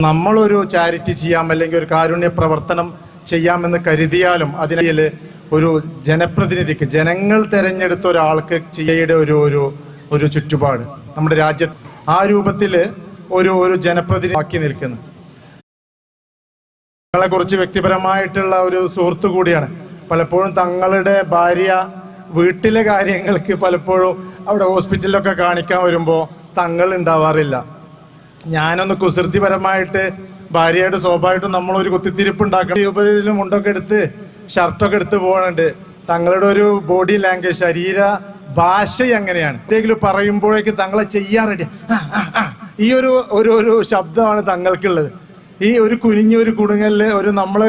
നമ്മളൊരു ചാരിറ്റി ചെയ്യാം അല്ലെങ്കിൽ ഒരു കാരുണ്യ പ്രവർത്തനം ചെയ്യാമെന്ന് കരുതിയാലും അതിനിടയിൽ ഒരു ജനപ്രതിനിധിക്ക് ജനങ്ങൾ തെരഞ്ഞെടുത്ത ഒരാൾക്ക് ചെയ്യയുടെ ഒരു ഒരു ഒരു ചുറ്റുപാട് നമ്മുടെ രാജ്യത്ത് ആ രൂപത്തിൽ ഒരു ഒരു ജനപ്രതിനിധി ആക്കി നിൽക്കുന്നു. തങ്ങളെ കുറിച്ച് വ്യക്തിപരമായിട്ടുള്ള ഒരു സുഹൃത്തു കൂടിയാണ്. പലപ്പോഴും തങ്ങളുടെ ഭാര്യ വീട്ടിലെ കാര്യങ്ങൾക്ക് പലപ്പോഴും അവിടെ ഹോസ്പിറ്റലിലൊക്കെ കാണിക്കാൻ വരുമ്പോൾ തങ്ങൾ ഉണ്ടാവാറില്ല. ഞാനൊന്ന് കുസൃതിപരമായിട്ട് ഭാര്യയായിട്ട് സ്വാഭാവികമായിട്ടും നമ്മളൊരു കുത്തിത്തിരിപ്പ് ഉണ്ടാക്കണം രൂപയിലും മുണ്ടൊക്കെ എടുത്ത് ഷർട്ടൊക്കെ എടുത്ത് പോകാനുണ്ട് തങ്ങളുടെ ഒരു ബോഡി ലാംഗ്വേജ് ശരീര ഭാഷ എങ്ങനെയാണ്? എന്തെങ്കിലും പറയുമ്പോഴേക്ക് തങ്ങളെ ചെയ്യാൻ ഈ ഒരു ഒരു ഒരു ശബ്ദമാണ് തങ്ങൾക്കുള്ളത്. ഈ ഒരു കുനിഞ്ഞ ഒരു കുടുങ്ങലിൽ ഒരു നമ്മൾ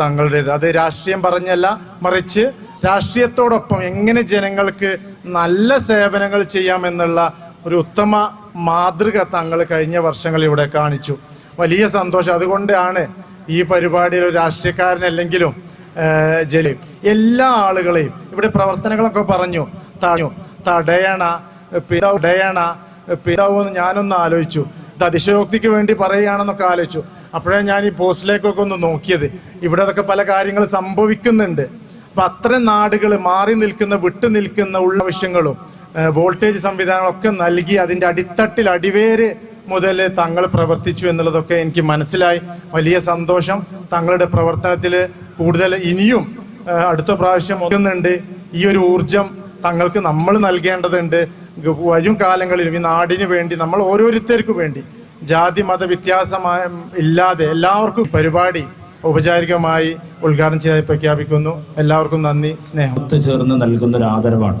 തങ്ങളുടേത്. അത് രാഷ്ട്രീയം പറഞ്ഞല്ല മറിച്ച് രാഷ്ട്രീയത്തോടൊപ്പം എങ്ങനെ ജനങ്ങൾക്ക് നല്ല സേവനങ്ങൾ ചെയ്യാമെന്നുള്ള ഒരു ഉത്തമ മാതൃക തങ്ങൾ കഴിഞ്ഞ വർഷങ്ങളിൽ ഇവിടെ കാണിച്ചു. വലിയ സന്തോഷം. അതുകൊണ്ടാണ് ഈ പരിപാടിയിൽ ഒരു രാഷ്ട്രീയക്കാരനല്ലെങ്കിലും ജലി. എല്ലാ ആളുകളെയും ഇവിടെ പ്രവർത്തനങ്ങളൊക്കെ പറഞ്ഞു തടഞ്ഞു. തടയണ പിടയണ പിതാവെന്ന് ഞാനൊന്ന് ആലോചിച്ചു. ഇത് അതിശയോക്തിക്ക് വേണ്ടി പറയുകയാണെന്നൊക്കെ ആലോചിച്ചു. അപ്പോഴേ ഞാൻ ഈ പോസ്റ്റിലേക്കൊക്കെ ഒന്ന് നോക്കിയത്. ഇവിടെ അതൊക്കെ പല കാര്യങ്ങൾ സംഭവിക്കുന്നുണ്ട്. അപ്പൊ അത്തരം നാടുകൾ മാറി നിൽക്കുന്ന വിട്ടു നിൽക്കുന്ന ഉള്ള ആവശ്യങ്ങളും വോൾട്ടേജ് സംവിധാനങ്ങളൊക്കെ നൽകി അതിന്റെ അടിത്തട്ടിൽ അടിവേര് മുതൽ തങ്ങൾ പ്രവർത്തിച്ചു എന്നുള്ളതൊക്കെ എനിക്ക് മനസ്സിലായി. വലിയ സന്തോഷം. തങ്ങളുടെ പ്രവർത്തനത്തിൽ കൂടുതൽ ഇനിയും അടുത്ത പ്രാവശ്യം ഒക്കുന്നുണ്ട് ഈ ഒരു ഊർജം തങ്ങൾക്ക് നമ്മൾ നൽകേണ്ടതുണ്ട്. വരും കാലങ്ങളിലും ഈ നാടിന് വേണ്ടി നമ്മൾ ഓരോരുത്തർക്കും വേണ്ടി ജാതി മത വ്യത്യാസമായ ഇല്ലാതെ എല്ലാവർക്കും പരിപാടി ഔപചാരികമായി ഉദ്ഘാടനം ചെയ്തായി പ്രഖ്യാപിക്കുന്നു. എല്ലാവർക്കും നന്ദി സ്നേഹം. ചേർന്ന് നൽകുന്ന ഒരു ആദരവാണ്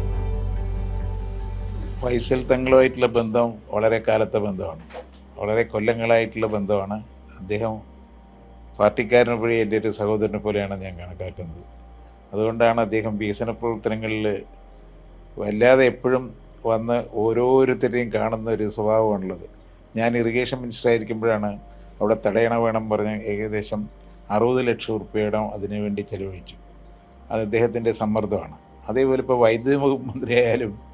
ഫൈസൽ തങ്ങളുമായിട്ടുള്ള ബന്ധം വളരെ കാലത്തെ ബന്ധമാണ്. വളരെ കൊല്ലങ്ങളായിട്ടുള്ള ബന്ധമാണ്. അദ്ദേഹം പാർട്ടിക്കാരനെ വഴി എന്റെ ഒരു സഹോദരനെ പോലെയാണ് ഞാൻ കണക്കാക്കുന്നത്. അതുകൊണ്ടാണ് അദ്ദേഹം വികസന പ്രവർത്തനങ്ങളിൽ വല്ലാതെ എപ്പോഴും വന്ന് ഓരോരുത്തരെയും കാണുന്ന ഒരു സ്വഭാവമാണുള്ളത്. ഞാൻ ഇറിഗേഷൻ മിനിസ്റ്റർ ആയിരിക്കുമ്പോഴാണ് അവിടെ തടയണ വേണം പറഞ്ഞ് ഏകദേശം അറുപത് ലക്ഷം റുപ്യയുടെ അതിനുവേണ്ടി ചെലവഴിച്ചു. അത് അദ്ദേഹത്തിന്റെ സമ്മർദ്ദമാണ്. അതേപോലെ ഇപ്പോൾ വൈദ്യുതി മന്ത്രിയായാലും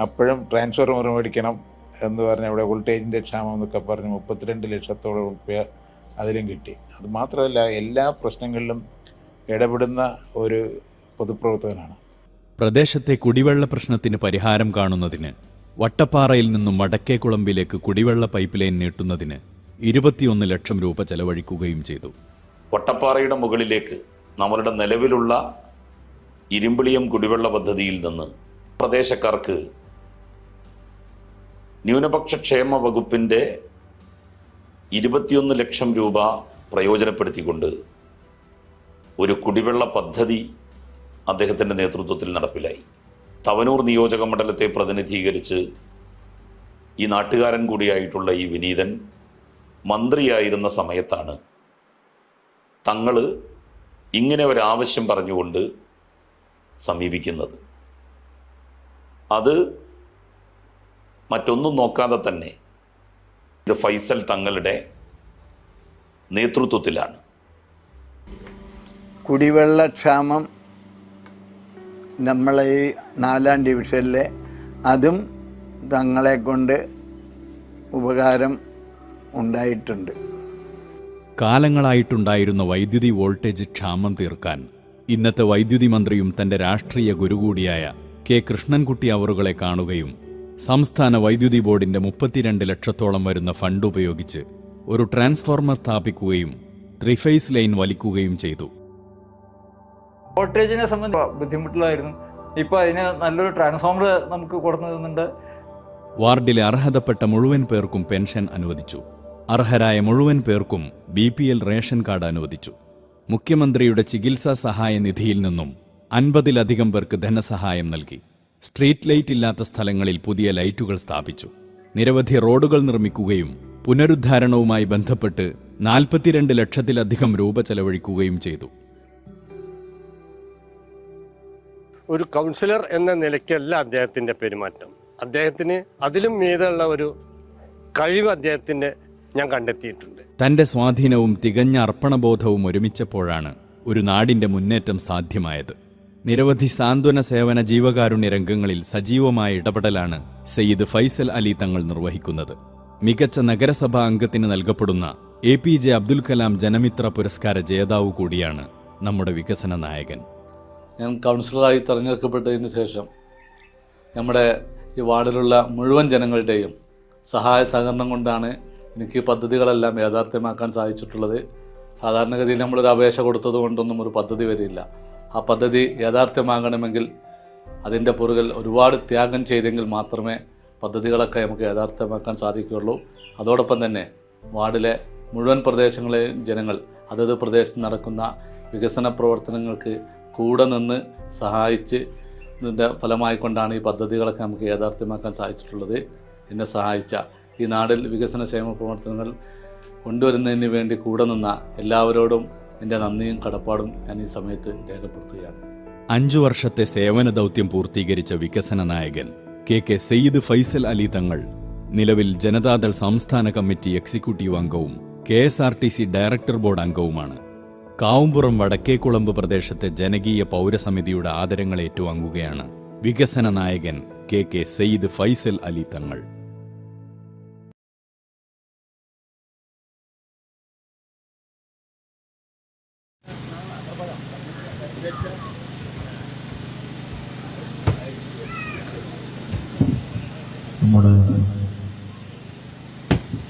അപ്പോഴും ട്രാൻസ്ഫോർമർ മേടിക്കണം എന്ന് പറഞ്ഞ് അവിടെ വോൾട്ടേജിന്റെ ക്ഷാമം എന്നൊക്കെ പറഞ്ഞ് മുപ്പത്തിരണ്ട് ലക്ഷത്തോളം റുപ്യ അതിലും കിട്ടി. അത് മാത്രമല്ല എല്ലാ പ്രശ്നങ്ങളിലും ഇടപെടുന്ന ഒരു പൊതുപ്രവർത്തകനാണ്. പ്രദേശത്തെ കുടിവെള്ള പ്രശ്നത്തിന് പരിഹാരം കാണുന്നതിന് വട്ടപ്പാറയിൽ നിന്നും വടക്കേക്കുളമ്പിലേക്ക് കുടിവെള്ള പൈപ്പ് ലൈൻ നീട്ടുന്നതിന് ഇരുപത്തിയൊന്ന് ലക്ഷം രൂപ ചെലവഴിക്കുകയും ചെയ്തു. വട്ടപ്പാറയുടെ മുകളിലേക്ക് നമ്മളുടെ നിലവിലുള്ള ഇരുമ്പിളിയം കുടിവെള്ള പദ്ധതിയിൽ നിന്ന് പ്രദേശക്കാർക്ക് ന്യൂനപക്ഷ ക്ഷേമ വകുപ്പിന്റെ ഇരുപത്തിയൊന്ന് ലക്ഷം രൂപ പ്രയോജനപ്പെടുത്തിക്കൊണ്ട് ഒരു കുടിവെള്ള പദ്ധതി അദ്ദേഹത്തിന്റെ നേതൃത്വത്തിൽ നടപ്പിലായി. തവനൂർ നിയോജക മണ്ഡലത്തെ പ്രതിനിധീകരിച്ച് ഈ നാട്ടുകാരൻ കൂടിയായിട്ടുള്ള ഈ വിനീതൻ മന്ത്രിയായിരുന്ന സമയത്താണ് തങ്ങൾ ഇങ്ങനെ ഒരാവശ്യം പറഞ്ഞുകൊണ്ട് സമീപിക്കുന്നത്. അത് മറ്റൊന്നും നോക്കാതെ തന്നെ ഇത് ഫൈസൽ തങ്ങളുടെ നേതൃത്വത്തിലാണ്. കുടിവെള്ളക്ഷാമം നമ്മളെ ഈ നാലാം ഡിവിഷനിലെ അതും തങ്ങളെ കൊണ്ട് ഉപകാരം ഉണ്ടായിട്ടുണ്ട്. കാലങ്ങളായിട്ടുണ്ടായിരുന്ന വൈദ്യുതി വോൾട്ടേജ് ക്ഷാമം തീർക്കാൻ ഇന്നത്തെ വൈദ്യുതി മന്ത്രിയും തന്റെ രാഷ്ട്രീയ ഗുരുകൂടിയായ കെ കൃഷ്ണൻകുട്ടി അവറുകളെ കാണുകയും സംസ്ഥാന വൈദ്യുതി ബോർഡിന്റെ മുപ്പത്തിരണ്ട് ലക്ഷത്തോളം വരുന്ന ഫണ്ട് ഉപയോഗിച്ച് ഒരു ട്രാൻസ്ഫോർമർ സ്ഥാപിക്കുകയും ത്രിഫേസ് ലൈൻ വലിക്കുകയും ചെയ്തു. വോൾട്ടേജിനെ സംബന്ധിച്ച് ബുദ്ധിമുട്ടുകളായിരുന്നു. ഇപ്പോൾ അതിന് നല്ലൊരു ട്രാൻസ്ഫോമർ നമുക്ക് കൊടുത്തു വാർഡിലെ അർഹതപ്പെട്ട മുഴുവൻ പേർക്കും പെൻഷൻ അനുവദിച്ചു. അർഹരായ മുഴുവൻ പേർക്കും B P L ration card അനുവദിച്ചു. മുഖ്യമന്ത്രിയുടെ ചികിത്സാ സഹായ നിധിയിൽ നിന്നും അൻപതിലധികം പേർക്ക് ധനസഹായം നൽകി. സ്ട്രീറ്റ് ലൈറ്റ് ഇല്ലാത്ത സ്ഥലങ്ങളിൽ പുതിയ ലൈറ്റുകൾ സ്ഥാപിച്ചു. നിരവധി റോഡുകൾ നിർമ്മിക്കുകയും പുനരുദ്ധാരണവുമായി ബന്ധപ്പെട്ട് നാൽപ്പത്തിരണ്ട് ലക്ഷത്തിലധികം രൂപ ചെലവഴിക്കുകയും ചെയ്തു. ഒരു കൗൺസിലർ എന്ന നിലയ്ക്കല്ല അദ്ദേഹത്തിന്റെ പെരുമാറ്റം. അദ്ദേഹത്തിന് അതിലും മീതെയുള്ള ഒരു കഴിവ് അദ്ദേഹത്തിന്റെ ഞാൻ കണ്ടെത്തിയിട്ടുണ്ട്. തന്റെ സ്വാധീനവും തികഞ്ഞ അർപ്പണബോധവും ഒരുമിച്ചപ്പോഴാണ് ഒരു നാടിന്റെ മുന്നേറ്റം സാധ്യമായത്. നിരവധി സാന്ത്വന സേവന ജീവകാരുണ്യ രംഗങ്ങളിൽ സജീവമായ ഇടപെടലാണ് സയ്യിദ് ഫൈസൽ അലി തങ്ങൾ നിർവഹിക്കുന്നത്. മികച്ച നഗരസഭാ അംഗത്തിന് നൽകപ്പെടുന്ന A P J Abdul Kalam Janamitra പുരസ്കാര ജേതാവ് കൂടിയാണ് നമ്മുടെ വികസന നായകൻ. ഞാൻ കൗൺസിലറായി തിരഞ്ഞെടുക്കപ്പെട്ടതിന് ശേഷം നമ്മുടെ ഈ വാർഡിലുള്ള മുഴുവൻ ജനങ്ങളുടെയും സഹായ സഹകരണം കൊണ്ടാണ് എനിക്ക് പദ്ധതികളെല്ലാം യാഥാർത്ഥ്യമാക്കാൻ സാധിച്ചിട്ടുള്ളത്. സാധാരണഗതിയിൽ നമ്മളൊരു അപേക്ഷ കൊടുത്തത് കൊണ്ടൊന്നും ഒരു പദ്ധതി വരില്ല. ആ പദ്ധതി യാഥാർത്ഥ്യമാകണമെങ്കിൽ അതിന്റെ പുറകിൽ ഒരുപാട് ത്യാഗം ചെയ്തെങ്കിൽ മാത്രമേ പദ്ധതികളൊക്കെ നമുക്ക് യാഥാർത്ഥ്യമാക്കാൻ സാധിക്കുകയുള്ളൂ. അതോടൊപ്പം തന്നെ വാർഡിലെ മുഴുവൻ പ്രദേശങ്ങളിലെയും ജനങ്ങൾ അതത് പ്രദേശത്ത് നടക്കുന്ന വികസന പ്രവർത്തനങ്ങൾക്ക് കൂടെ നിന്ന് സഹായിച്ച് ഇതിന്റെ ഫലമായിക്കൊണ്ടാണ് ഈ പദ്ധതികളൊക്കെ നമുക്ക് യാഥാർത്ഥ്യമാക്കാൻ സാധിച്ചിട്ടുള്ളത്. എന്നെ സഹായിച്ച ഈ നാടിൽ വികസന ക്ഷേമ പ്രവർത്തനങ്ങൾ കൊണ്ടുവരുന്നതിന് വേണ്ടി കൂടെ നിന്ന എല്ലാവരോടും എന്റെ നന്ദിയും കടപ്പാടും ഞാൻ ഈ സമയത്ത് രേഖപ്പെടുത്തുകയാണ്. അഞ്ചു വർഷത്തെ സേവന ദൗത്യം പൂർത്തീകരിച്ച വികസന നായകൻ കെ കെ സെയ്ദ് ഫൈസൽ അലി തങ്ങൾ നിലവിൽ ജനതാദൾ സംസ്ഥാന കമ്മിറ്റി എക്സിക്യൂട്ടീവ് അംഗവും K S R T C director board അംഗവുമാണ്. Kavumpuram Vadakkekulamb പ്രദേശത്തെ ജനകീയ പൗരസമിതിയുടെ ആദരങ്ങൾ ഏറ്റുവാങ്ങുകയാണ് വികസന നായകൻ കെ കെ സെയ്ദ് ഫൈസൽ അലി തങ്ങൾ.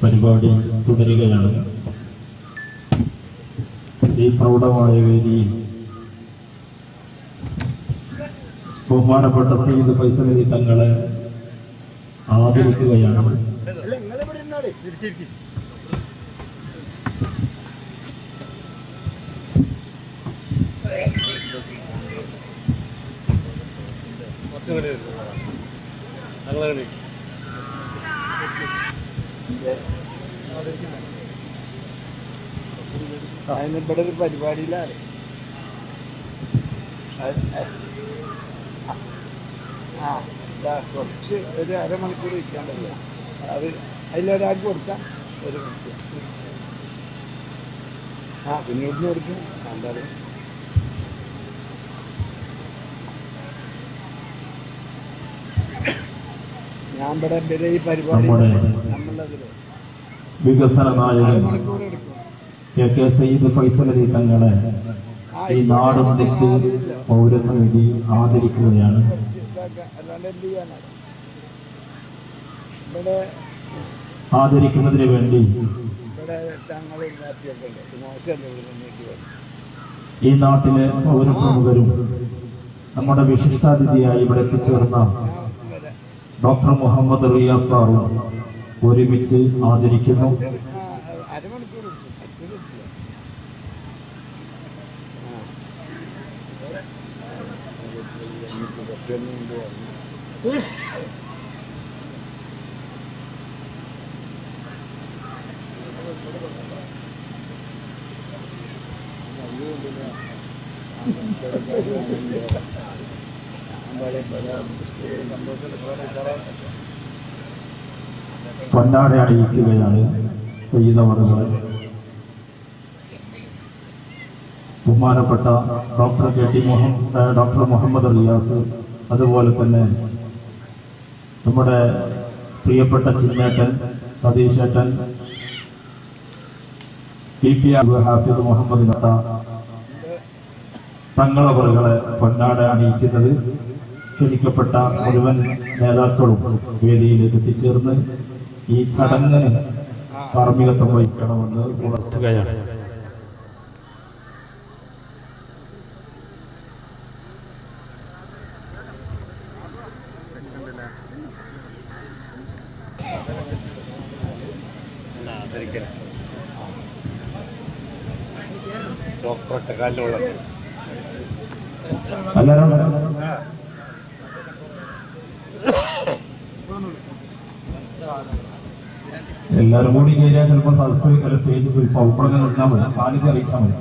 പരിപാടി തുടരുകയാണ്. ഈ പ്രൗഢമായ വേദിയിൽ ബഹുമാനപ്പെട്ട സീത് ഫൈസൽ തങ്ങളെ ആദരിക്കുകയാണ്. അതിനിവിടെ ഒരു പരിപാടിയിലാണ്. ആ കുറച്ച് ഒരു അരമണിക്കൂർ ഇരിക്കാൻ പറ്റില്ല. അത് അതിലൊരാൾക്ക് കൊടുക്കാം ഒരു മണിക്കൂർ. ആ പിന്നെ ഇവിടുന്ന് കൊടുക്കും? എന്തായാലും ഞാൻ ഇവിടെ ഈ പരിപാടി വികസന നായകൻ കെ കെ സയ്യിദ് ഫൈസലി തങ്ങളെ ഈ നാട് മതിച്ച് പൗരസമിതി ആദരിക്കുകയാണ്. ആദരിക്കുന്നതിന് വേണ്ടി ഈ നാട്ടിലെ പൗരപ്രമുഖരും നമ്മുടെ വിശിഷ്ടാതിഥിയായി ഇവിടെ എത്തിച്ചേർന്ന ഡോക്ടർ മുഹമ്മദ് റിയാസ് സാറും ഒരുമിച്ച് ആദരിക്കുന്നു. ആ, അരമണിക്കൂർ എടുക്കും പത്ത് പറ്റില്ല പൊന്നാട അണിയിക്കുകയാണ് സയ്യിദവറുകളെ ബഹുമാനപ്പെട്ട doctor K T Muhammad doctor Muhammad Riyas അതുപോലെ തന്നെ നമ്മുടെ പ്രിയപ്പെട്ട ചിന്നേട്ടൻ സതീശേട്ടൻ ടി പി. ഹാഫിദ് മുഹമ്മദ് നട്ട തങ്ങളവറുകളെ പൊന്നാട അണിയിക്കുന്നത് ക്ഷണിക്കപ്പെട്ട മുഴുവൻ നേതാക്കളും വേദിയിലേക്ക് എത്തിച്ചേർന്ന് ഈ ചടങ്ങിന് കാർമ്മികത്വം വഹിക്കണമെന്ന് ഉണർത്തുകയാണ് എല്ലാവരും എല്ലാവരും കൂടി കയറിയാൽ ചിലപ്പോൾ സ്റ്റേജ് സ്വീപ്പ് നിന്നാൽ മതി. സാന്നിധ്യം അറിയിച്ചാൽ മതി.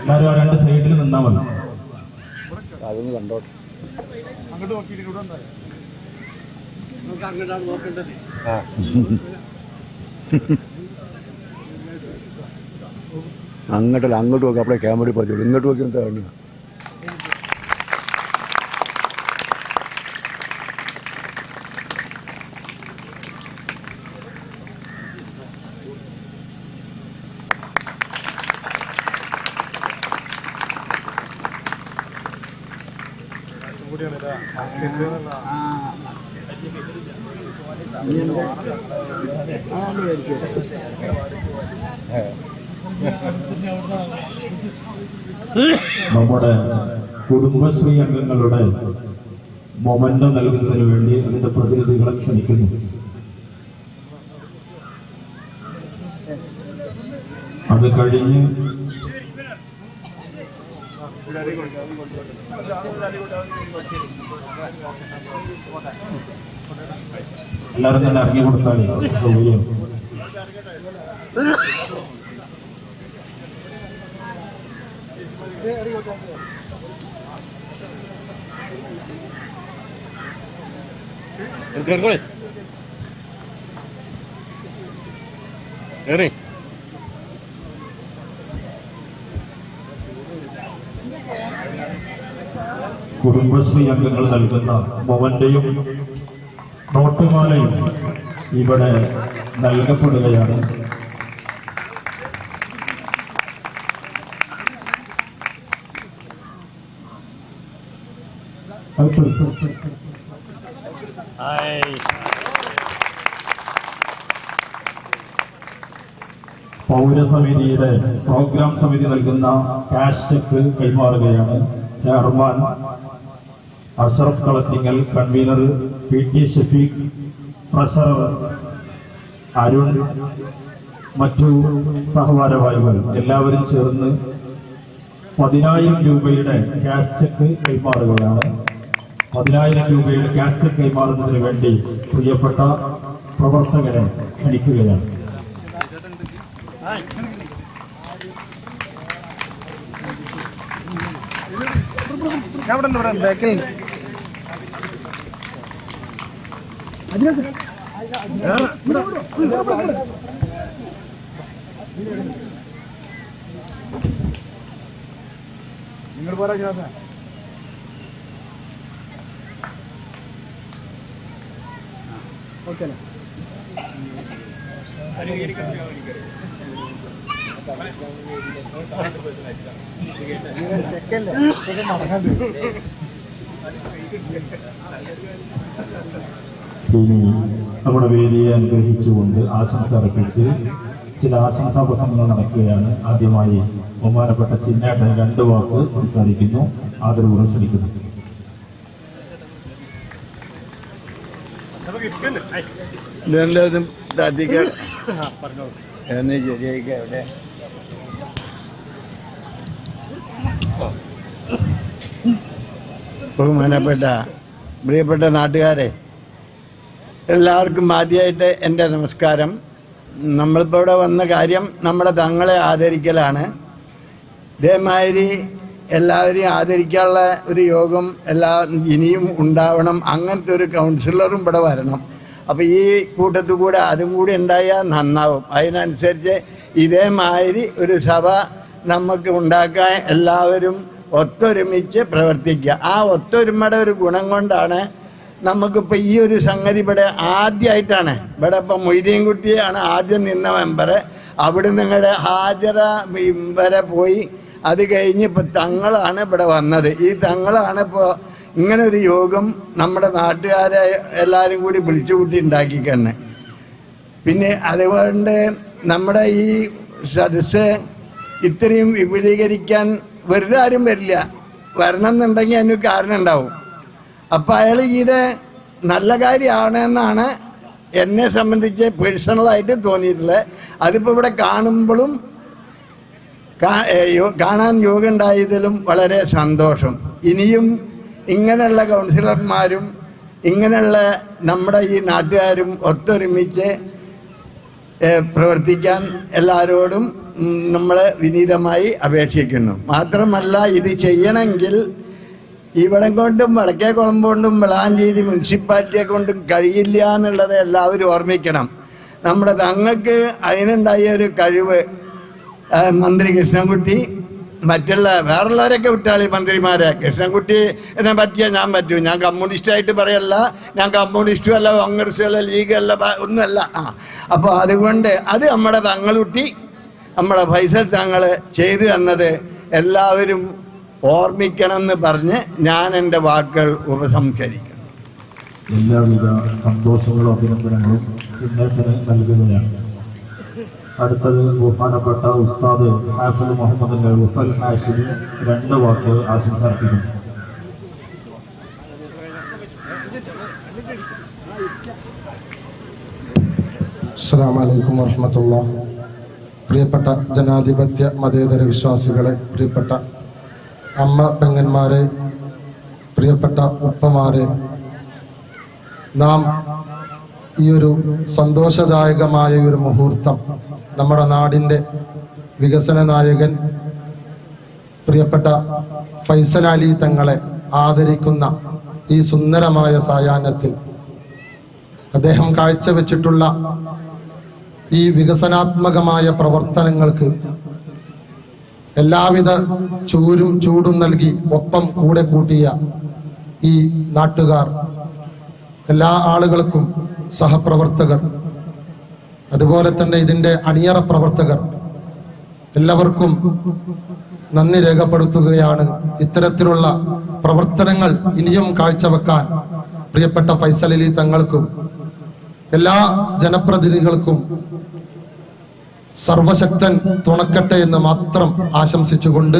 എല്ലാവരും ആ രണ്ട് സൈഡിൽ നിന്നാൽ മതി. അങ്ങോട്ടല്ല അങ്ങോട്ട് നോക്കാം അപ്പോഴേ ക്യാമറ പറ്റുള്ളൂ ഇങ്ങോട്ട് നോക്കി എന്താ കാണുക കുടുംബശ്രീ അംഗങ്ങളുടെ മൊമെന്റം നൽകുന്നതിന് വേണ്ടി അതിന്റെ പ്രതിനിധികളെ ക്ഷണിക്കുന്നു. അത് കഴിഞ്ഞ് എല്ലാവരും തന്നെ ഇറങ്ങി കൊടുത്താലേ സൗകര്യം. കുടുംബശ്രീ അംഗങ്ങൾ നൽകുന്ന മൊവന്റെയും നോട്ടുമാലയും ഇവിടെ നൽകപ്പെടുകയാണ്. പൗരസമിതിയുടെ പ്രോഗ്രാം സമിതി നൽകുന്ന cash cheque കൈമാറുകയാണ് chairman Ashraf Kalathingal convener P T Shafeeq treasurer Arun മറ്റു സഹഭാരവാഹികൾ എല്ലാവരും ചേർന്ന് പതിനായിരം രൂപയുടെ ക്യാഷ് ചെക്ക് കൈമാറുകയാണ്. പതിനായിരം രൂപയുടെ ക്യാഷ് ചെക്ക് കൈമാറുന്നതിന് വേണ്ടി പ്രിയപ്പെട്ട പ്രവർത്തകരെ ക്ഷണിക്കുകയാണ്. ഇനി നമ്മുടെ വേദിയെ അനുഗ്രഹിച്ചുകൊണ്ട് ആശംസ അർപ്പിച്ച് ചില ആശംസാ പ്രസംഗങ്ങൾ നടക്കുകയാണ്. ആദ്യമായി ബഹുമാനപ്പെട്ട ചിന്നേട്ടൻ രണ്ട് വാക്ക് സംസാരിക്കുന്നു. ആദരവ് ക്ഷണിക്കുന്നു ഇതെന്തായാലും താത്തിക്കാൻ എന്ന് ശരിയായിക്കാം ഇവിടെ ബഹുമാനപ്പെട്ട പ്രിയപ്പെട്ട നാട്ടുകാരെ എല്ലാവർക്കും ആദ്യമായിട്ട് എന്റെ നമസ്കാരം. നമ്മളിപ്പോൾ ഇവിടെ വന്ന കാര്യം നമ്മുടെ തങ്ങളെ ആദരിക്കലാണ്. ഇതേമാതിരി എല്ലാവരെയും ആദരിക്കാനുള്ള ഒരു യോഗം എല്ലാ ഇനിയും ഉണ്ടാവണം. അങ്ങനത്തെ ഒരു കൗൺസിലറും ഇവിടെ വരണം. അപ്പോൾ ഈ കൂട്ടത്തിൽ കൂടെ അതും കൂടി ഉണ്ടായാൽ നന്നാവും. അതിനനുസരിച്ച് ഇതേമാതിരി ഒരു സഭ നമുക്ക് ഉണ്ടാക്കാൻ എല്ലാവരും ഒത്തൊരുമിച്ച് പ്രവർത്തിക്കുക. ആ ഒത്തൊരുമയുടെ ഒരു ഗുണം കൊണ്ടാണ് നമുക്കിപ്പോൾ ഈ ഒരു സംഗതി ഇവിടെ ആദ്യമായിട്ടാണ് ഇവിടെ ഇപ്പം മൊയ്തീൻകുട്ടിയാണ് ആദ്യം നിന്ന മെമ്പർ അവിടെ നിങ്ങളുടെ ഹാജര വരെ പോയി അത് കഴിഞ്ഞ് ഇപ്പം തങ്ങളാണ് ഇവിടെ വന്നത്. ഈ തങ്ങളാണ് ഇപ്പോൾ ഇങ്ങനെ ഒരു യോഗം നമ്മുടെ നാട്ടുകാരെ എല്ലാവരും കൂടി വിളിച്ചു കൂട്ടി ഉണ്ടാക്കിക്കണ്ണേ പിന്നെ അതുകൊണ്ട് നമ്മുടെ ഈ സദസ്സ് ഇത്രയും വിപുലീകരിക്കാൻ വെറുതെ ആരും വരില്ല. വരണം എന്നുണ്ടെങ്കിൽ അതിന് കാരണം ഉണ്ടാവും. അപ്പം അയാൾ ഇത് നല്ല കാര്യമാണെന്നാണ് എന്നെ സംബന്ധിച്ച് പേഴ്സണലായിട്ട് തോന്നിയിട്ടുള്ളത്. അതിപ്പോൾ ഇവിടെ കാണുമ്പോഴും കാണാൻ യോഗ ഉണ്ടായതിലും വളരെ സന്തോഷം. ഇനിയും ഇങ്ങനെയുള്ള കൗൺസിലർമാരും ഇങ്ങനെയുള്ള നമ്മുടെ ഈ നാട്ടുകാരും ഒത്തൊരുമിച്ച് പ്രവർത്തിക്കാൻ എല്ലാവരോടും നമ്മൾ വിനീതമായി അപേക്ഷിക്കുന്നു. മാത്രമല്ല ഇത് ചെയ്യണമെങ്കിൽ ഇവിടം കൊണ്ടും വടക്കേ കുളമ്പ് കൊണ്ടും വളാഞ്ചേരി മുനിസിപ്പാലിറ്റിയെ കൊണ്ടും കഴിയില്ല എന്നുള്ളത് എല്ലാവരും ഓർമ്മിക്കണം. നമ്മുടെ തങ്ങൾക്ക് അതിനുണ്ടായ ഒരു കഴിവ് മന്ത്രി കൃഷ്ണൻകുട്ടി മറ്റുള്ള വേറുള്ളവരൊക്കെ വിട്ടാളി മന്ത്രിമാരെ. കൃഷ്ണൻകുട്ടി എന്നെ പറ്റിയാൽ ഞാൻ പറ്റൂ. ഞാൻ കമ്മ്യൂണിസ്റ്റായിട്ട് പറയല്ല. ഞാൻ കമ്മ്യൂണിസ്റ്റും അല്ല കോൺഗ്രസും അല്ല ലീഗ് അല്ല ഒന്നുമല്ല. ആ അപ്പോൾ അതുകൊണ്ട് അത് നമ്മുടെ തങ്ങളുട്ടി നമ്മുടെ ഫൈസൽ തങ്ങൾ ചെയ്തു തന്നത് എല്ലാവരും ഓർമ്മിക്കണം എന്ന് പറഞ്ഞ് ഞാൻ എന്റെ വാക്കുകൾ ഉപസംഹരിക്കണം എല്ലാവിധ സന്തോഷങ്ങളും അഭിനന്ദനങ്ങളും. നൽകുന്നതാണ്. അടുത്തത് ബഹുമാനപ്പെട്ട ഉസ്താദ് ഹാഫിൽ മുഹമ്മദ് ഉഫൽ ഹാഷിന് രണ്ട് വാക്ക് ആശംസ അർപ്പിക്കുന്നു അസ്സാം വർഹമത്തുള്ള പ്രിയപ്പെട്ട ജനാധിപത്യ മതേതര വിശ്വാസികളെ പ്രിയപ്പെട്ട അമ്മ പെങ്ങന്മാരെ പ്രിയപ്പെട്ട ഉപ്പമാരെ നാം ഈ ഒരു സന്തോഷദായകമായ ഒരു മുഹൂർത്തം നമ്മുടെ നാടിന്റെ വികസന നായകൻ പ്രിയപ്പെട്ട ഫൈസൽ അലി തങ്ങളെ ആദരിക്കുന്ന ഈ സുന്ദരമായ സായാഹ്നത്തിൽ അദ്ദേഹം കാഴ്ചവെച്ചിട്ടുള്ള ഈ വികസനാത്മകമായ പ്രവർത്തനങ്ങൾക്ക് എല്ലാവിധ ചൂരും ചൂടും നൽകി ഒപ്പം കൂടെ കൂട്ടിയ ഈ നാട്ടുകാർ എല്ലാ ആളുകൾക്കും സഹപ്രവർത്തകർ അതുപോലെ തന്നെ ഇതിന്റെ അണിയറ പ്രവർത്തകർ എല്ലാവർക്കും നന്ദി രേഖപ്പെടുത്തുകയാണ്. ഇത്തരത്തിലുള്ള പ്രവർത്തനങ്ങൾ ഇനിയും കാഴ്ചവെക്കാൻ പ്രിയപ്പെട്ട ഫൈസൽ അലി തങ്ങൾക്കും എല്ലാ ജനപ്രതിനിധികൾക്കും സർവശക്തൻ തുണക്കട്ടെ എന്ന് മാത്രം ആശംസിച്ചുകൊണ്ട്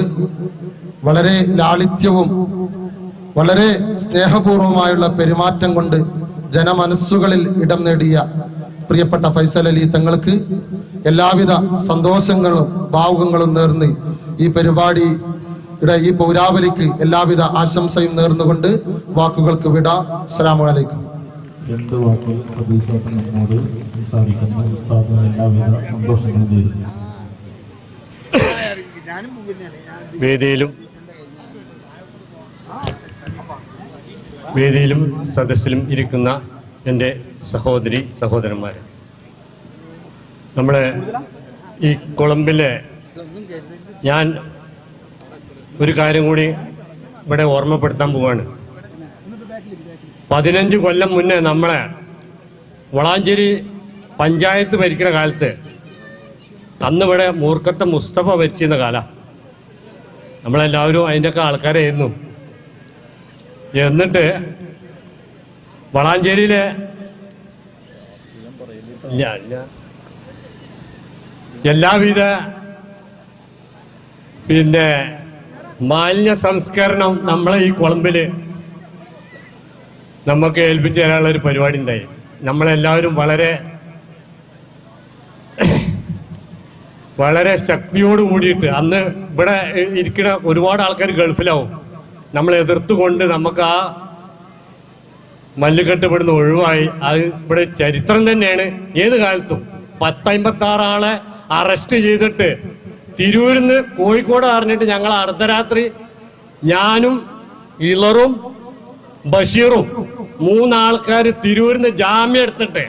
വളരെ ലാളിത്യവും വളരെ സ്നേഹപൂർവമായുള്ള പെരുമാറ്റം കൊണ്ട് ജനമനസ്സുകളിൽ ഇടം നേടിയ പ്രിയപ്പെട്ട ഫൈസൽ അലി തങ്ങൾക്ക് എല്ലാവിധ സന്തോഷങ്ങളും ഭാവുകങ്ങളും നേർന്ന് ഈ പരിപാടി പരിപാടിയുടെ ഈ പൗരാവലിക്ക് എല്ലാവിധ ആശംസയും നേർന്നുകൊണ്ട് വാക്കുകൾക്ക് വിട. അസ്സലാമു അലൈക്കും. രണ്ട് വാക്ക് പ്രതീക്ഷോട്ടം നമ്മോട് സംസാരിക്കുന്നു ഉസ്താദിന് എല്ലാവിധ സന്തോഷങ്ങളും നേരുന്നു. വേദിയിലും വേദിയിലും സദസ്സിലും ഇരിക്കുന്ന എന്റെ സഹോദരി സഹോദരന്മാർ നമ്മളെ ഈ കൊളംബിലെ ഞാൻ ഒരു കാര്യം കൂടി ഇവിടെ ഓർമ്മപ്പെടുത്താൻ പോവാണ്. പതിനഞ്ച് കൊല്ലം മുന്നേ നമ്മളെ വളാഞ്ചേരി പഞ്ചായത്ത് ഭരിക്കുന്ന കാലത്ത് അന്ന് ഇവിടെ മൂർക്കത്തെ മുസ്തഫ ഭരിച്ചിരുന്ന കാലം. നമ്മളെല്ലാവരും അതിന്റെയൊക്കെ ആൾക്കാരായിരുന്നു. എന്നിട്ട് വളാഞ്ചേരിയിലെ ഇല്ല ഇല്ല. എല്ലാവിധ പിന്നെ മാലിന്യ സംസ്കരണം നമ്മളെ ഈ കുളമ്പിൽ നമുക്ക് ഏൽപ്പിച്ചു തരാനുള്ള ഒരു പരിപാടി ഉണ്ടായി. നമ്മളെല്ലാവരും വളരെ വളരെ ശക്തിയോട് കൂടിയിട്ട് അന്ന് ഇവിടെ ഇരിക്കുന്ന ഒരുപാട് ആൾക്കാർ ഗൾഫിലാവും. നമ്മൾ എതിർത്തുകൊണ്ട് നമുക്ക് ആ മല്ലുകെട്ട് ഇവിടുന്ന് ഒഴിവായി. അത് ഇവിടെ ചരിത്രം തന്നെയാണ്. ഏത് കാലത്തും. പത്തമ്പത്തി ആറ് ആളെ അറസ്റ്റ് ചെയ്തിട്ട് തിരൂരിന്ന് കോഴിക്കോട് അറിഞ്ഞിട്ട് ഞങ്ങൾ അർദ്ധരാത്രി ഞാനും ഇളറും ബഷീറും മൂന്നാൾക്കാർ തിരൂരിന്ന് ജാമ്യം എടുത്തിട്ട്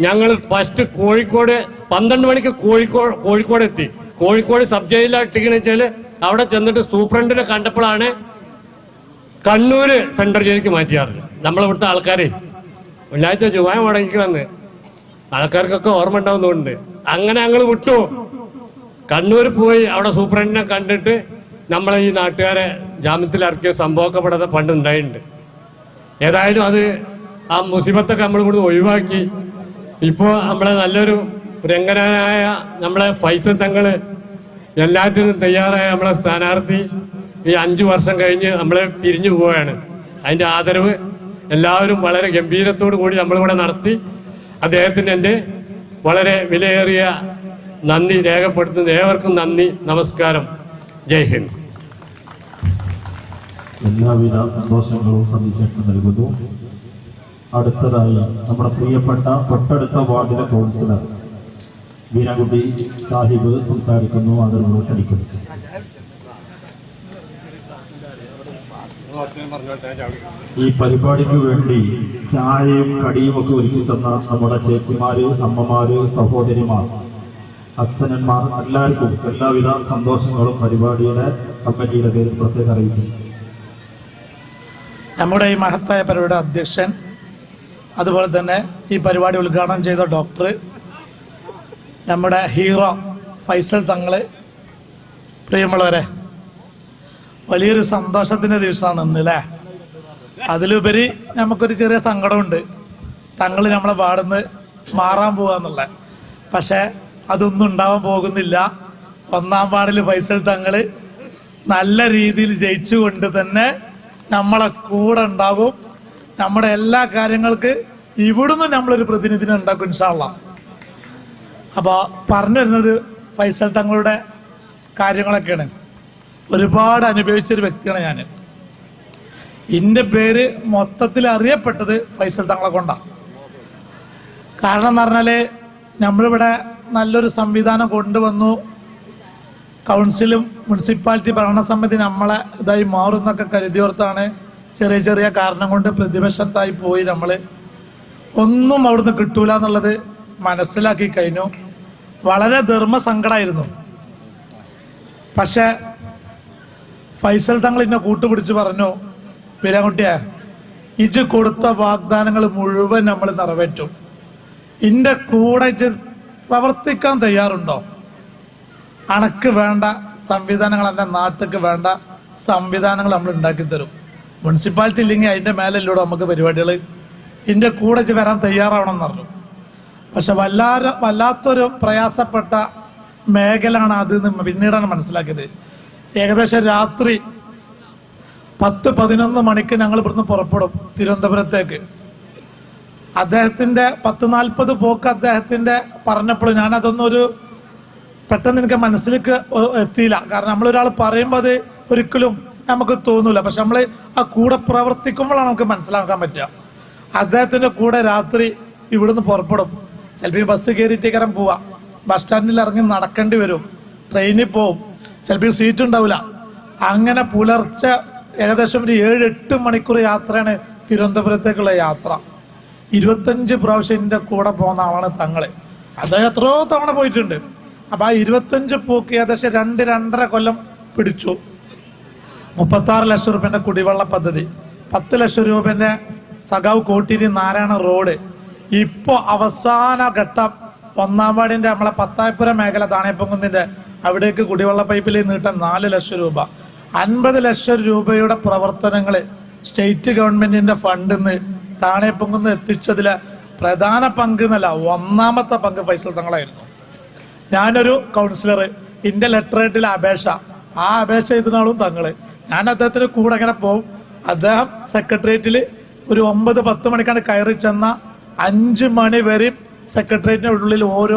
ഞങ്ങൾ ഫസ്റ്റ് കോഴിക്കോട് പന്ത്രണ്ട് മണിക്ക് കോഴിക്കോട് കോഴിക്കോട് എത്തി. കോഴിക്കോട് സബ് ജയിലിലാട്ടിക്കണെന്ന് വെച്ചാൽ അവിടെ ചെന്നിട്ട് സൂപ്രണ്ടിനെ കണ്ടപ്പോഴാണ് കണ്ണൂര് സെൻട്രൽ ജയിലിലേക്ക് മാറ്റിയാറ്. നമ്മളിവിടുത്തെ ആൾക്കാരെ. വെള്ളിയാഴ്ച ചുവായ മുടങ്ങിക്കണമെന്ന് ആൾക്കാർക്കൊക്കെ ഓർമ്മ ഉണ്ടാവുന്നുണ്ട് അങ്ങനെ ഞങ്ങൾ വിട്ടു. കണ്ണൂർ പോയി അവിടെ സൂപ്രണ്ടിനെ കണ്ടിട്ട് നമ്മളെ ഈ നാട്ടുകാരെ ജാമ്യത്തിൽ ഇറക്കിയ സംഭവമൊക്കെ പണ്ട് ഉണ്ടായിട്ടുണ്ട്. ഏതായാലും അത് ആ മുസിബത്തൊക്കെ നമ്മൾ ഇവിടുന്ന് ഒഴിവാക്കി. ഇപ്പോൾ നമ്മളെ നല്ലൊരു രംഗനായ നമ്മളെ ഫൈസൽ തങ്ങൾ എല്ലാറ്റിനും തയ്യാറായ നമ്മളെ സ്ഥാനാർത്ഥി ഈ അഞ്ചു വർഷം കഴിഞ്ഞ് നമ്മളെ പിരിഞ്ഞു പോവുകയാണ് അതിന്റെ ആദരവ് എല്ലാവരും വളരെ ഗംഭീരത്തോടു കൂടി നമ്മളിവിടെ നടത്തി അദ്ദേഹത്തിന് എന്റെ വളരെ വിലയേറിയ നന്ദി രേഖപ്പെടുത്തുന്ന. ഏവർക്കും നന്ദി നമസ്കാരം. ജയ് ഹിന്ദ്. എല്ലാവിധ സന്തോഷങ്ങളും സന്ദേശം നൽകുന്നു. അടുത്തതായി നമ്മുടെ പ്രിയപ്പെട്ട തൊട്ടടുത്ത വാർഡിലെ കൗൺസിലർ വീരകുട്ടി സാഹിബ് സംസാരിക്കുന്നു. ആദരവ് ക്ഷണിക്കുന്നു. ഈ പരിപാടിക്ക് വേണ്ടി ചായയും കടിയും ഒക്കെ ഒരുക്കി തന്ന നമ്മുടെ ചേച്ചിമാര് അമ്മമാര് സഹോദരിമാർ അച്ഛനന്മാർ എല്ലാവർക്കും എല്ലാവിധ സന്തോഷങ്ങളും പരിപാടിയുടെ കമ്മിറ്റിയുടെ പേരിൽ പ്രത്യേകം അറിയിച്ചു നമ്മുടെ ഈ മഹത്തായ പരിപാടി അധ്യക്ഷൻ അതുപോലെ തന്നെ ഈ പരിപാടി ഉദ്ഘാടനം ചെയ്ത ഡോക്ടർ നമ്മുടെ ഹീറോ ഫൈസൽ തങ്ങൾ പ്രിയമുള്ളവരെ വലിയൊരു സന്തോഷത്തിന്റെ ദിവസമാണ് ഇന്ന് അല്ലേ അതിലുപരി നമുക്കൊരു ചെറിയ സങ്കടമുണ്ട്. തങ്ങൾ നമ്മളെ പാടുന്ന് മാറാൻ പോവാന്നുള്ള. പക്ഷേ അതൊന്നും ഉണ്ടാവാൻ പോകുന്നില്ല. ഒന്നാം പാടിൽ ഫൈസൽ തങ്ങൾ നല്ല രീതിയിൽ ജയിച്ചുകൊണ്ട് തന്നെ നമ്മളെ കൂടെ ഉണ്ടാകും നമ്മുടെ എല്ലാ കാര്യങ്ങൾക്ക് ഇവിടുന്ന് നമ്മളൊരു പ്രതിനിധിനെ ഉണ്ടാക്കും ഇൻഷാള്ള അപ്പോൾ പറഞ്ഞു വരുന്നത് ഫൈസൽ തങ്ങളുടെ കാര്യങ്ങളൊക്കെയാണ്. ഒരുപാട് അനുഭവിച്ചൊരു വ്യക്തിയാണ് ഞാൻ എന്റെ പേര് മൊത്തത്തിൽ അറിയപ്പെട്ടത് ഫൈസൽ തങ്ങളെ കൊണ്ടാണ് കാരണം എന്ന് പറഞ്ഞാൽ നമ്മളിവിടെ നല്ലൊരു സംവിധാനം കൊണ്ടുവന്നു. കൗൺസിലും മുനിസിപ്പാലിറ്റി ഭരണസമിതി നമ്മളെ ഇതായി മാറുന്നൊക്കെ കരുതിയോർത്താണ് ചെറിയ ചെറിയ കാരണം കൊണ്ട് പ്രതിപക്ഷത്തായി പോയി നമ്മൾ ഒന്നും അവിടുന്ന് കിട്ടൂല എന്നുള്ളത് മനസ്സിലാക്കി കഴിഞ്ഞു. വളരെ ധർമ്മസങ്കടമായിരുന്നു പക്ഷെ ഫൈസൽ തങ്ങൾ എന്നെ കൂട്ടുപിടിച്ച് പറഞ്ഞു വീരാൻകുട്ടിയെ ഇജ് കൊടുത്ത വാഗ്ദാനങ്ങൾ മുഴുവൻ നമ്മൾ നിറവേറ്റും. ഇന്റെ കൂടെ ഇജ് പ്രവർത്തിക്കാൻ തയ്യാറുണ്ടോ? അണക്ക് വേണ്ട സംവിധാനങ്ങൾ എന്റെ നാട്ടിക്ക് വേണ്ട സംവിധാനങ്ങൾ നമ്മൾ ഉണ്ടാക്കി തരും. മുനിസിപ്പാലിറ്റി ഇല്ലെങ്കിൽ അതിന്റെ മേലല്ലൂടെ നമുക്ക് പരിപാടികൾ ഇന്റെ കൂടെ ഇജ്ജ് വരാൻ തയ്യാറാവണം എന്ന് പറഞ്ഞു. പക്ഷെ വല്ലാതെ വല്ലാത്തൊരു പ്രയാസപ്പെട്ട മേഖലയാണ് അത് പിന്നീടാണ് മനസ്സിലാക്കിയത്. ഏകദേശം രാത്രി പത്ത് പതിനൊന്ന് മണിക്ക് ഞങ്ങൾ ഇവിടുന്ന് പുറപ്പെടും തിരുവനന്തപുരത്തേക്ക്. അദ്ദേഹത്തിന്റെ പത്ത് നാൽപ്പത് പോക്ക് അദ്ദേഹത്തിന്റെ പറഞ്ഞപ്പോൾ ഞാൻ അതൊന്നും ഒരു പെട്ടെന്ന് എനിക്ക് മനസ്സിലേക്ക് എത്തിയില്ല. കാരണം നമ്മളൊരാൾ പറയുമ്പോൾ അത് ഒരിക്കലും നമുക്ക് തോന്നൂല. പക്ഷെ നമ്മൾ ആ കൂടെ പ്രവർത്തിക്കുമ്പോഴാണ് നമുക്ക് മനസ്സിലാക്കാൻ പറ്റുക. അദ്ദേഹത്തിന്റെ കൂടെ രാത്രി ഇവിടുന്ന് പുറപ്പെടും. ചിലപ്പോൾ ഈ ബസ് കയറിയിട്ടേക്കാരം പോവാ. ബസ് സ്റ്റാൻഡിൽ ഇറങ്ങി നടക്കേണ്ടി വരും. ട്രെയിനിൽ പോവും. ചിലപ്പോൾ സീറ്റ് ഉണ്ടാവില്ല അങ്ങനെ പുലർച്ചെ ഏകദേശം ഒരു ഏഴ് എട്ട് മണിക്കൂർ യാത്രയാണ് തിരുവനന്തപുരത്തേക്കുള്ള യാത്ര. ഇരുപത്തഞ്ച് പ്രാവശ്യം എന്റെ കൂടെ പോകുന്ന ആളാണ് തങ്ങൾ. അദ്ദേഹം എത്രയോ തവണ പോയിട്ടുണ്ട്. അപ്പൊ ആ ഇരുപത്തഞ്ച് പൂക്ക് ഏകദേശം രണ്ട് രണ്ടര കൊല്ലം പിടിച്ചു. മുപ്പത്താറ് ലക്ഷം രൂപേന്റെ കുടിവെള്ള പദ്ധതി പത്ത് ലക്ഷം രൂപേന്റെ സഖാവ് കോട്ടിരി നാരായണ റോഡ്. ഇപ്പോ അവസാന ഘട്ടം ഒന്നാം വാർഡിന്റെ നമ്മളെ പത്തായപ്പുര മേഖല താണേപ്പൊങ്കുന്നിന്റെ അവിടേക്ക് കുടിവെള്ള പൈപ്പിൽ നീട്ടാൻ നാല് ലക്ഷം രൂപ. അൻപത് ലക്ഷം രൂപയുടെ പ്രവർത്തനങ്ങൾ സ്റ്റേറ്റ് ഗവൺമെന്റിന്റെ ഫണ്ടിൽ നിന്ന് താണേപ്പൊങ്കുന്ന് എത്തിച്ചതിൽ പ്രധാന പങ്ക് എന്നല്ല ഒന്നാമത്തെ പങ്ക് ഫൈസൽ തങ്ങളായിരുന്നു. ഞാനൊരു കൗൺസിലർ എന്റെ ലെറ്ററേറ്റിലെ അപേക്ഷ. ആ അപേക്ഷ എഴുതുന്നാളും തങ്ങൾ. ഞാൻ അദ്ദേഹത്തിന് കൂടെ അങ്ങനെ പോകും അദ്ദേഹം സെക്രട്ടേറിയറ്റിൽ ഒരു ഒമ്പത് പത്ത് മണിക്കാണ് കയറി ചെന്ന അഞ്ച് മണി വരെയും സെക്രട്ടേറിയറ്റിന്റെ ഉള്ളിൽ ഓരോ